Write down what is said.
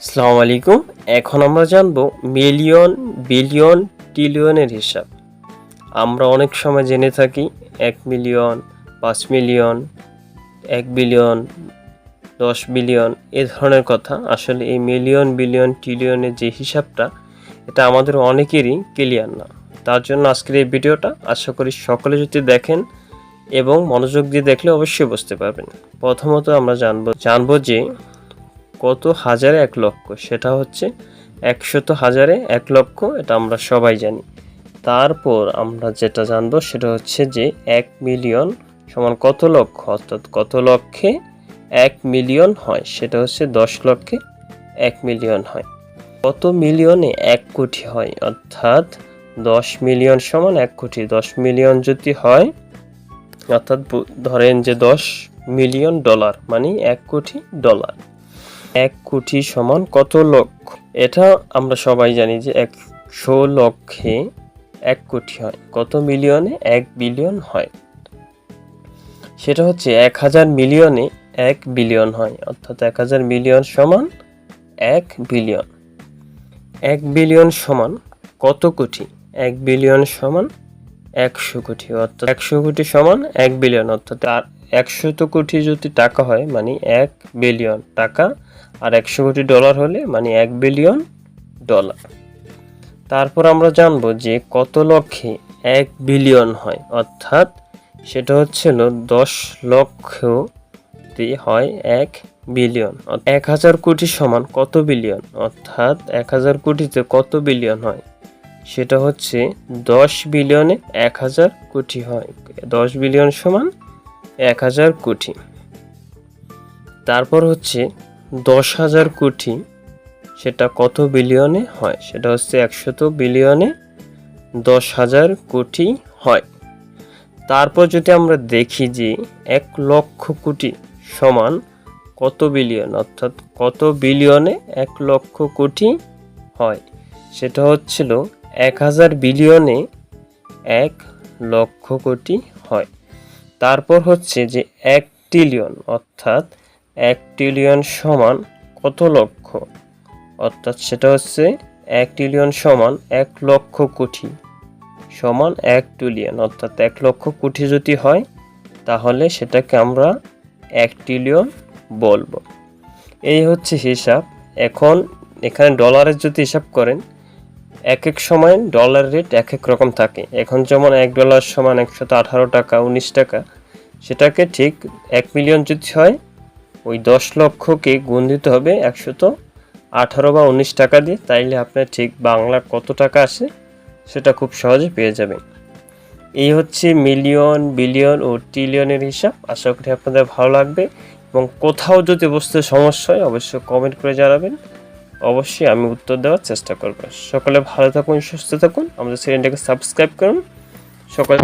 আসসালামু আলাইকুম এখন আমরা জানব মিলিয়ন, বিলিয়ন ট্রিলিয়নের হিসাব। আমরা অনেক সময় জেনে থাকি এক মিলিয়ন, পাঁচ মিলিয়ন, এক বিলিয়ন, দশ বিলিয়ন, এ ধরনের কথা। আসলে এই মিলিয়ন, বিলিয়ন ট্রিলিয়নের যে হিসাবটা, এটা আমাদের অনেকেরই ক্লিয়ার না। তার জন্য আজকের এই ভিডিওটা আশা করি সকলে যদি দেখেন এবং মনোযোগ দিয়ে দেখলে অবশ্যই বুঝতে পারবেন। প্রথমত আমরা জানব জানব যে কত হাজারে এক লক্ষ? সেটা হচ্ছে একশত হাজারে এক লক্ষ, এটা আমরা সবাই জানি। তারপর আমরা যেটা জানব সেটা হচ্ছে যে এক মিলিয়ন সমান কত লক্ষ? অর্থাৎ কত লক্ষে এক মিলিয়ন হয়? সেটা হচ্ছে দশ লক্ষে এক মিলিয়ন হয়। কত মিলিয়নে এক কোটি হয়? অর্থাৎ দশ মিলিয়ন সমান এক কোটি। দশ মিলিয়ন যদি হয়, অর্থাৎ ধরেন যে দশ মিলিয়ন ডলার মানে এক কোটি ডলার। এক কোটি সমান কত লক্ষ? এটা আমরা সবাই জানি যে একশো লক্ষে এক কোটি হয়। কত মিলিয়নে এক বিলিয়ন হয়? সেটা হচ্ছে এক হাজার মিলিয়নে এক বিলিয়ন হয়, অর্থাৎ এক হাজার মিলিয়ন সমান এক বিলিয়ন। এক বিলিয়ন সমান কত কোটি? এক বিলিয়ন সমান একশো কোটি, অর্থাৎ একশো কোটি সমান এক বিলিয়ন, অর্থাৎ একশত কোটি যদি টাকা হয় মানে এক বিলিয়ন টাকা, আর একশো কোটি ডলার হলে মানে এক বিলিয়ন ডলার তারপর আমরা জানব যে কত লক্ষে এক বিলিয়ন হয়, অর্থাৎ সেটা হচ্ছিল দশ লক্ষ দিয়ে হয় এক বিলিয়ন এক হাজার কোটি সমান কত বিলিয়ন অর্থাৎ এক হাজার কোটিতে কত বিলিয়ন হয়? সেটা হচ্ছে দশ বিলিয়নে এক হাজার কোটি হয়। দশ বিলিয়ন সমান এক হাজার কোটি। তারপর হচ্ছে দশ হাজার কোটি, সেটা কত বিলিয়নে হয়? সেটা হচ্ছে একশত বিলিয়নে দশ হাজার কোটি হয়। তারপর যদি আমরা দেখি যে এক লক্ষ কোটি সমান কত বিলিয়ন, অর্থাৎ কত বিলিয়নে এক লক্ষ কোটি হয়? সেটা হচ্ছিল এক হাজার বিলিয়নে এক লক্ষ কোটি হয়। তারপর হচ্ছে যে এক ট্রিলিয়ন অর্থাৎ এক ট্রিলিয়ন সমান কত লক্ষ? অর্থাৎ সেটা হচ্ছে এক ট্রিলিয়ন সমান এক লক্ষ কোটি, সমান এক ট্রিলিয়ন অর্থাৎ এক লক্ষ কোটি যদি হয়, তাহলে সেটাকে আমরা এক ট্রিলিয়ন বলব। এই হচ্ছে হিসাব। এখন এখানে ডলারের যদি হিসাব করেন এক এক সময় ডলার রেট এক এক রকম থাকে। এখন যেমন এক ডলার সমান একশত আঠারো টাকা, উনিশ টাকা, সেটাকে ঠিক এক মিলিয়ন যদি হয়, ওই দশ লক্ষকে গুণ দিতে হবে একশত আঠারো বা উনিশ টাকা দিয়ে, তাইলে আপনার ঠিক বাংলা কত টাকা আসে, সেটা খুব সহজে পেয়ে যাবেন। এই হচ্ছে মিলিয়ন বিলিয়ন ও ট্রিলিয়নের হিসাব। আশা করি আপনাদের ভালো লাগবে এবং কোথাও যদি বুঝতে সমস্যা হয়, অবশ্যই কমেন্ট করে জানাবেন। অবশ্যই আমি উত্তর দেওয়ার চেষ্টা করব। সকলে ভালো থাকুন, সুস্থ থাকুন। আমাদের চ্যানেলটাকে সাবস্ক্রাইব করুন। সকলে